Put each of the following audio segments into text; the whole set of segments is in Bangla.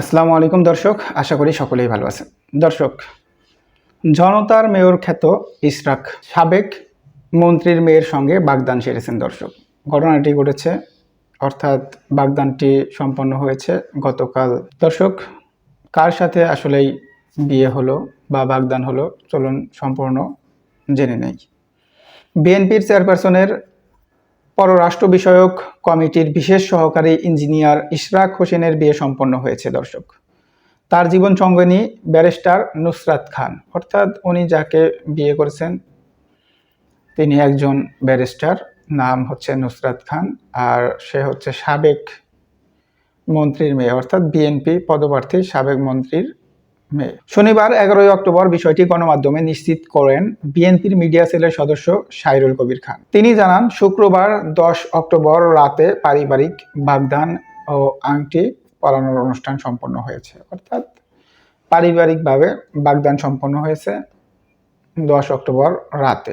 আসসালামু আলাইকুম দর্শক, আশা করি সকলেই ভালো আছেন। দর্শক, জনতার মেয়র খ্যাত ইসরাক সাবেক মন্ত্রীর মেয়ের সঙ্গে বাগদান সেরেছেন দর্শক। ঘটনাটি ঘটেছে, অর্থাৎ বাগদানটি সম্পন্ন হয়েছে গতকাল। দর্শক, কার সাথে আসলেই বিয়ে হলো বা বাগদান হলো, চলুন সম্পূর্ণ জেনে নেই। বিএনপির চেয়ারপারসনের পররাষ্ট্র বিষয়ক কমিটির বিশেষ সহকারী ইঞ্জিনিয়ার ইশরাক হোসেনের বিয়ে সম্পন্ন হয়েছে, দর্শক। তার জীবন সঙ্গিনী ব্যারিস্টার নুসরাত খান। অর্থাৎ উনি যাকে বিয়ে করেছেন, তিনি একজন ব্যারিস্টার। নাম হচ্ছে নুসরাত খান আর সে হচ্ছে সাবেক মন্ত্রীর মেয়ে। অর্থাৎ বিএনপি পদপ্রার্থী, সাবেক মন্ত্রীর শনিবার এগারোই অক্টোবর বিষয়টি গণমাধ্যমে নিশ্চিত করেন বিএনপির মিডিয়া সেলের সদস্য সাইরুল কবির খান। তিনি জানান, শুক্রবার দশ অক্টোবর রাতে পারিবারিক বাগদান ও আংটি পরানোর অনুষ্ঠান সম্পন্ন হয়েছে। অর্থাৎ পারিবারিকভাবে বাগদান সম্পন্ন হয়েছে দশ অক্টোবর রাতে।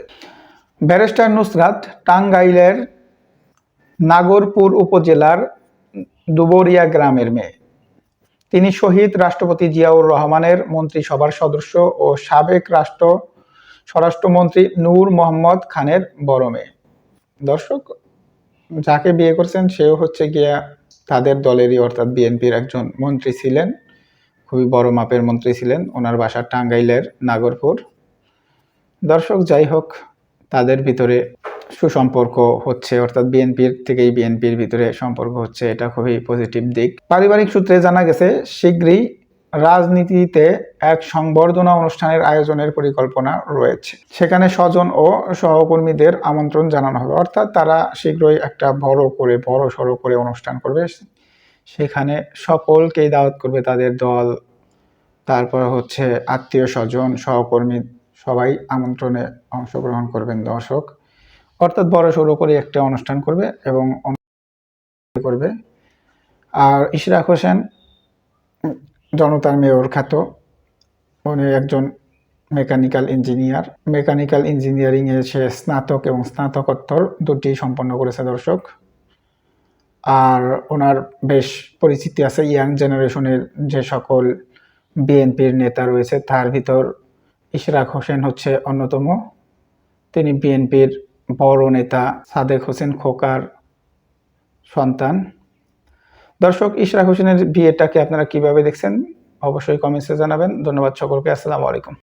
ব্যারিস্টার নুসরাত টাঙ্গাইলের নাগরপুর উপজেলার দুবরিয়া গ্রামের মেয়ে। তিনি শহীদ রাষ্ট্রপতি জিয়াউর রহমানের মন্ত্রিসভার সদস্য ও সাবেক রাষ্ট্র, স্বরাষ্ট্রমন্ত্রী নূর মোহাম্মদ খানের বড় মেয়ে দর্শক, যাকে বিয়ে করছেন সেও হচ্ছে গিয়া তাদের দলেরই, অর্থাৎ বিএনপির একজন মন্ত্রী ছিলেন, খুবই বড় মাপের মন্ত্রী ছিলেন, ওনার বাসা টাঙ্গাইলের নাগরপুর। দর্শক, যাই হোক, তাদের ভিতরে সুসম্পর্ক হচ্ছে, অর্থাৎ বিএনপির থেকেই বিএনপির ভিতরে সম্পর্ক হচ্ছে, এটা খুবই পজিটিভ দিক। পারিবারিক সূত্রে জানা গেছে, শীঘ্রই রাজনীতিতে এক সংবর্ধনা অনুষ্ঠানের আয়োজনের পরিকল্পনা রয়েছে। সেখানে স্বজন ও সহকর্মীদের আমন্ত্রণ জানানো হবে। অর্থাৎ তারা শীঘ্রই একটা বড় করে, বড় সড়ো করে অনুষ্ঠান করবে। সেখানে সকলকেই দাওয়াত করবে তাদের দল। তারপর হচ্ছে আত্মীয় স্বজন, সহকর্মী সবাই আমন্ত্রণে অংশগ্রহণ করবেন দর্শক। অর্থাৎ বড় সড়ো করে একটা অনুষ্ঠান করবে এবং করবে। আর ইশরাক হোসেন জনতার মেয়র খ্যাত, উনি একজন মেকানিক্যাল ইঞ্জিনিয়ার। মেকানিক্যাল ইঞ্জিনিয়ারিংয়ে সে স্নাতক এবং স্নাতকোত্তর দুটি সম্পন্ন করেছে দর্শক। আর ওনার বেশ পরিচিতি আছে, ইয়াং জেনারেশনের যে সকল বিএনপির নেতা রয়েছে, তার ভিতর ইশরাক হোসেন হচ্ছে অন্যতম। তিনি বিএনপির বড় নেতা সাদেক হোসেন খোকার সন্তান। দর্শক, ইশরাক হোসেনের বিয়েটাকে আপনারা কীভাবে দেখছেন? অবশ্যই কমেন্টসে জানাবেন। ধন্যবাদ সকলকে। আসসালামু আলাইকুম।